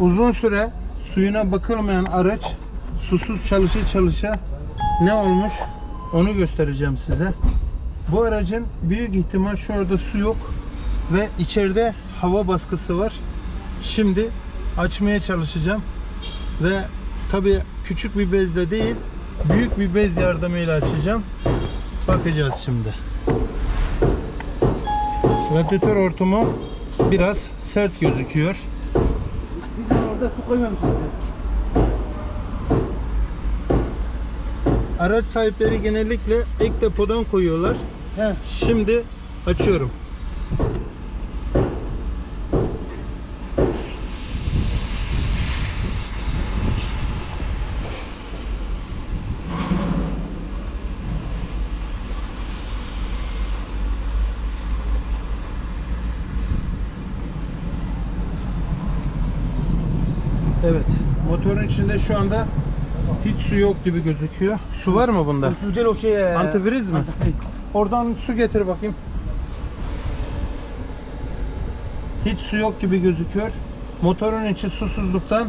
uzun süre suyuna bakılmayan araç susuz çalışa çalışa ne olmuş onu göstereceğim size. Bu aracın büyük ihtimal şu anda su yok ve içeride hava baskısı var. Şimdi açmaya çalışacağım ve tabi küçük bir bezle değil büyük bir bez yardımıyla açacağım. Bakacağız şimdi. Radyatör hortumu biraz sert gözüküyor. Orada su koymamışız biz. Araç sahipleri genellikle ek depodan koyuyorlar. He. Şimdi açıyorum. Evet, motorun içinde şu anda hiç su yok gibi gözüküyor. Su var mı bunda? O su değil o şey. e, Antifriz mi? Antifriz. Oradan su getir bakayım. Hiç su yok gibi gözüküyor. Motorun içi susuzluktan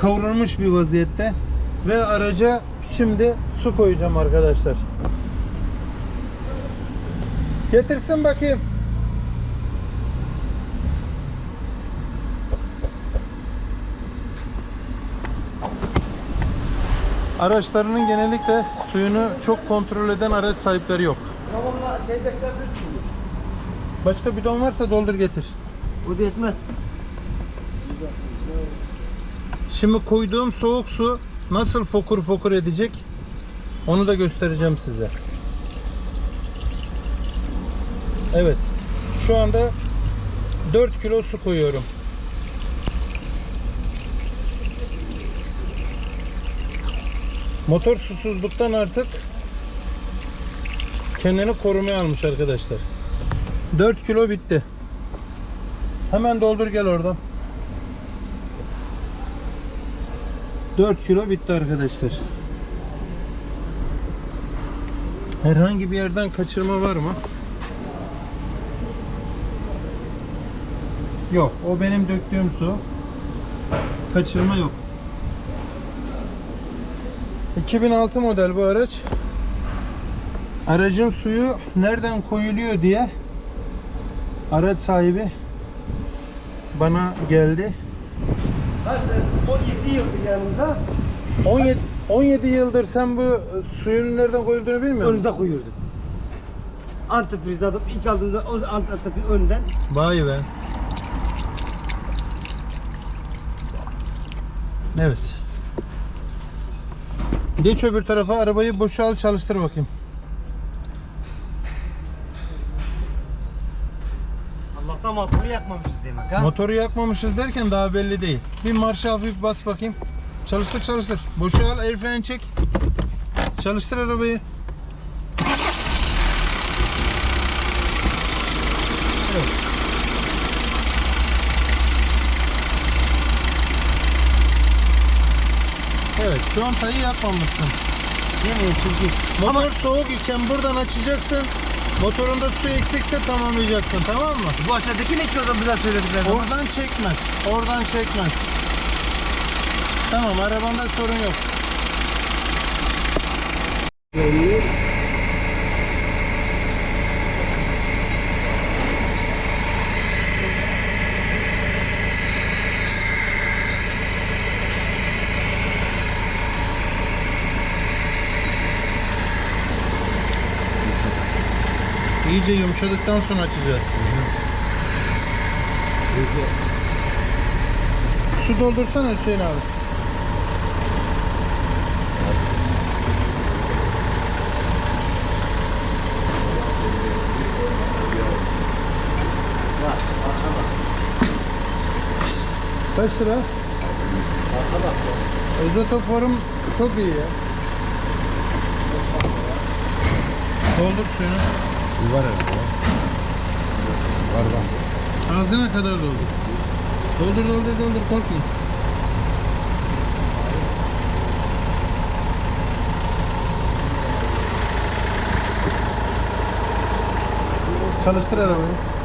kavrulmuş bir vaziyette. Ve araca şimdi su koyacağım arkadaşlar. Getirsin bakayım. Araçlarının genellikle suyunu çok kontrol eden araç sahipleri yok. Başka bidon varsa doldur getir. O da yetmez. Şimdi koyduğum soğuk su nasıl fokur fokur edecek onu da göstereceğim size. Evet. Şu anda 4 kilo su koyuyorum. Motor susuzluktan artık kendini korumaya almış arkadaşlar. 4 kilo bitti. Hemen doldur gel oradan. 4 kilo bitti arkadaşlar. Herhangi bir yerden kaçırma var mı? Yok. O benim döktüğüm su. Kaçırma yok. 2006 model bu araç. Aracın suyu nereden koyuluyor diye araç sahibi bana geldi. Sene? 17 yıldır yanımızda. 17 17 yıldır sen bu suyun nereden koyulduğunu bilmiyor musun? Önünde koyuyordum. Antifriz adım ilk aldığımda o antifriz önden. Vay be. Evet. Geç öbür tarafa arabayı boşal çalıştır bakayım. Allah'tan motoru yakmamışız demek ha. Motoru yakmamışız derken daha belli değil. Bir marşa hafif bas bakayım. Çalıştır çalıştır. Boşal el freni çek. Çalıştır arabayı. Evet, contayı yakmamışsın. Değil mi? Çünkü Motor soğuk iken buradan açacaksın. Motorunda su eksikse tamamlayacaksın, tamam mı? bu aşağıdaki ne ki oradan bize söyledikler zaman? Oradan çekmez. Oradan çekmez. Tamam arabanda sorun yok. İyice yumuşadıktan sonra açacağız. Su doldursana Hüseyin abi. Kaç lira? Izotoforum çok iyi ya. Doldur suyunu. Var herhalde. Var var. Ağzına kadar doldur. Doldur doldur doldur korkma. Çalıştır arabayı.